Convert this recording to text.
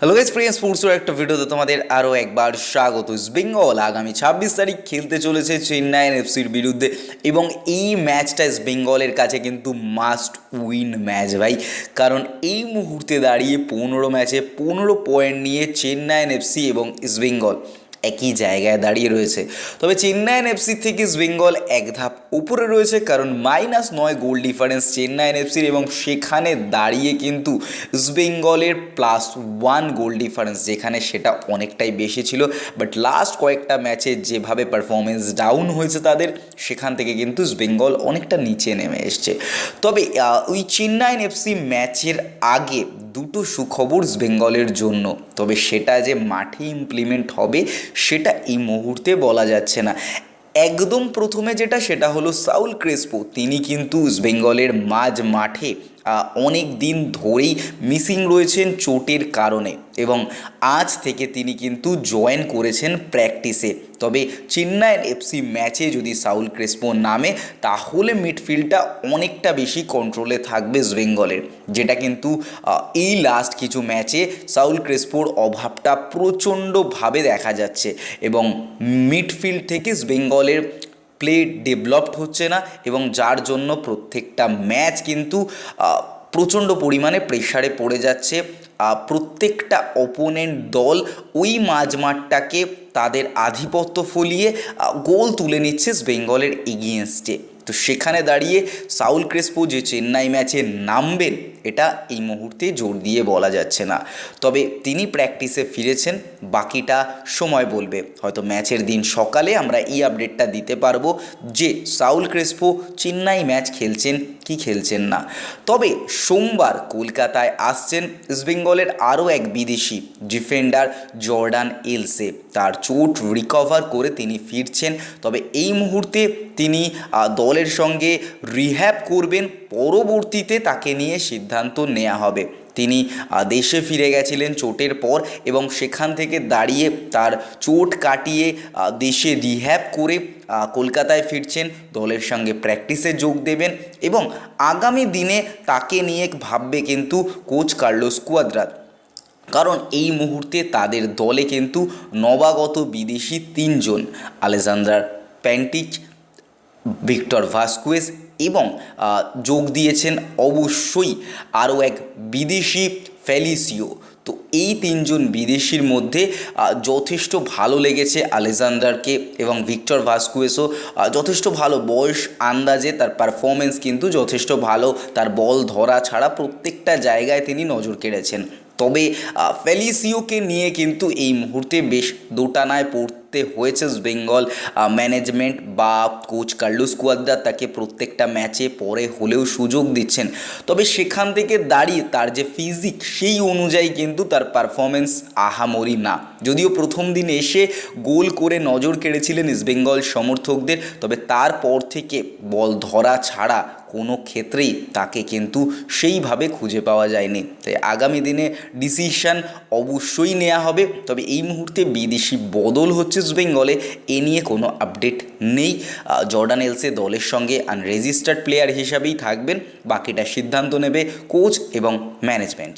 Hello guys প্রিয় স্পোর্টসের একটা ভিডিওতে তোমাদের আরও একবার স্বাগত। ইস্ট বেঙ্গল আগামী ছাব্বিশ তারিখ খেলতে চলেছে চেন্নাই এফসির বিরুদ্ধে এবং এই ম্যাচটা ইস্টবেঙ্গলের কাছে কিন্তু মাস্ট উইন ম্যাচ ভাই। কারণ এই মুহূর্তে দাঁড়িয়ে পনেরো ম্যাচে পনেরো পয়েন্ট নিয়ে চেন্নাইয়ের এফসি এবং ইস্ট বেঙ্গল একই জায়গায় দাঁড়িয়ে রয়েছে। তবে চেন্নাইন এফসি থেকে বেঙ্গল এক ধাপ উপরে রয়েছে কারণ মাইনাস নয় গোল ডিফারেন্স চেন্নাইন এফসির এবং সেখানে দাঁড়িয়ে কিন্তু বেঙ্গলের প্লাস ওয়ান গোল ডিফারেন্স যেখানে সেটা অনেকটাই বেশি ছিল। বাট লাস্ট কয়েকটা ম্যাচে যেভাবে পারফরমেন্স ডাউন হয়েছে তাদের, সেখান থেকে কিন্তু বেঙ্গল অনেকটা নিচে নেমে এসছে। তবে ওই চেন্নাইন এফসি ম্যাচের আগে দুটো সুখবর বেঙ্গলের জন্য। তবে সেটা যে মাঠে ইমপ্লিমেন্ট হবে, সেটা এই মুহূর্তে বলা যাচ্ছে না। একদম প্রথমে যেটা, সেটা হলো সাউল ক্রেসপো। তিনি কিন্তু বেঙ্গলের মাঝ মাঠে অনেক দিন ধরেই মিসিং রয়েছেন চোটের কারণে এবং আজ থেকে তিনি কিন্তু জয়েন করেছেন প্র্যাকটিসে তবে চেন্নাইয়ের এফসি ম্যাচে যদি সাউল ক্রেসপো নামে, তাহলে মিডফিল্ডটা অনেকটা বেশি কন্ট্রোলে থাকবে বেঙ্গলের, যেটা কিন্তু এই লাস্ট কিছু ম্যাচে সাউল ক্রেসপোর অভাবটা প্রচণ্ডভাবে দেখা যাচ্ছে এবং মিডফিল্ড থেকে বেঙ্গলের প্লে ডেভেলপড হচ্ছে না এবং যার জন্য প্রত্যেকটা ম্যাচ কিন্তু প্রচণ্ড পরিমাণে প্রেশারে পড়ে যাচ্ছে। প্রত্যেকটা অপোনেন্ট দল ওই মাঝমাঠটাকে তাদের আধিপত্য ফলিয়ে গোল তুলে নিচ্ছে বেঙ্গলের এগিয়েনস্টে তো সেখানে দাঁড়িয়ে সাউল ক্রেসপো যে চেন্নাই ম্যাচে নামবেন, এটা এই মুহূর্তে জোর দিয়ে বলা যাচ্ছে না। তবে তিনি প্র্যাকটিসে ফিরেছেন, বাকিটা সময় বলবে। হয়তো ম্যাচের দিন সকালে আমরা এই আপডেটটা দিতে পারব যে সাউল ক্রেসপো চেন্নাই ম্যাচ খেলছেন কি খেলছেন না। তবে সোমবার কলকাতায় আসছেন ইস্টবেঙ্গলের আরও এক বিদেশি ডিফেন্ডার জর্ডান এলসে। তার চোট রিকভার করে তিনি ফিরছেন। তবে এই মুহূর্তে তিনি দলের সঙ্গে রিহ্যাব করবেন। পরবর্তীতে তাকে নিয়ে সিদ্ধান্ত নেওয়া হবে। তিনি দেশে ফিরে গেছিলেন চোটের পর এবং সেখান থেকে দাঁড়িয়ে তার চোট কাটিয়ে দেশে রিহ্যাব করে কলকাতায় ফিরছেন। দলের সঙ্গে প্র্যাকটিসে যোগ দেবেন এবং আগামী দিনে তাকে নিয়ে ভাববে কিন্তু কোচ কার্লোস কুয়াদ্রাত। কারণ এই মুহূর্তে তাদের দলে কিন্তু নবাগত বিদেশি তিনজন আলেকজান্ডার প্যান্টিচ ভিক্টর ভাস্কুয়েস এবং যোগ দিয়েছেন অবশ্যই আরও এক বিদেশি ফেলিসিও। তো এই তিনজন বিদেশির মধ্যে যথেষ্ট ভালো লেগেছে আলেকজান্ডারকে এবং ভিক্টর ভাস্কুয়েসও যথেষ্ট ভালো বয়স আন্দাজে, তার পারফরমেন্স কিন্তু যথেষ্ট ভালো, তার বল ধরা ছাড়া প্রত্যেকটা জায়গায় তিনি নজর কেড়েছেন। তবে ফেলিসিওকে নিয়ে কিন্তু এই মুহূর্তে বেশ দোটানায় পড়তে হয়েছে বেঙ্গল ম্যানেজমেন্ট বা কোচ কার্লুস কুয়াদ্দা তাকে প্রত্যেকটা ম্যাচে পরে হলেও সুযোগ দিচ্ছেন। তবে সেখান থেকে দাঁড়িয়ে তার যে ফিজিক সেই অনুযায়ী কিন্তু তার পারফরমেন্স আহামরি না। যদিও প্রথম দিন এসে গোল করে নজর কেড়েছিলেন ইস্টবেঙ্গল সমর্থকদের, তবে তারপর থেকে বল ধরা ছাড়া কোনো ক্ষেত্রেই তাকে কিন্তু সেইভাবে খুঁজে পাওয়া যায়নি। তাই আগামী দিনে ডিসিশান অবশ্যই নেওয়া হবে। তবে এই মুহূর্তে বিদেশি বদল হচ্ছে বেঙ্গলে এ নিয়ে কোনো আপডেট নেই। জর্ডান এলসে দলের সঙ্গে আনরেজিস্টার্ড প্লেয়ার হিসাবেই থাকবেন। বাকিটা সিদ্ধান্ত নেবে কোচ এবং ম্যানেজমেন্ট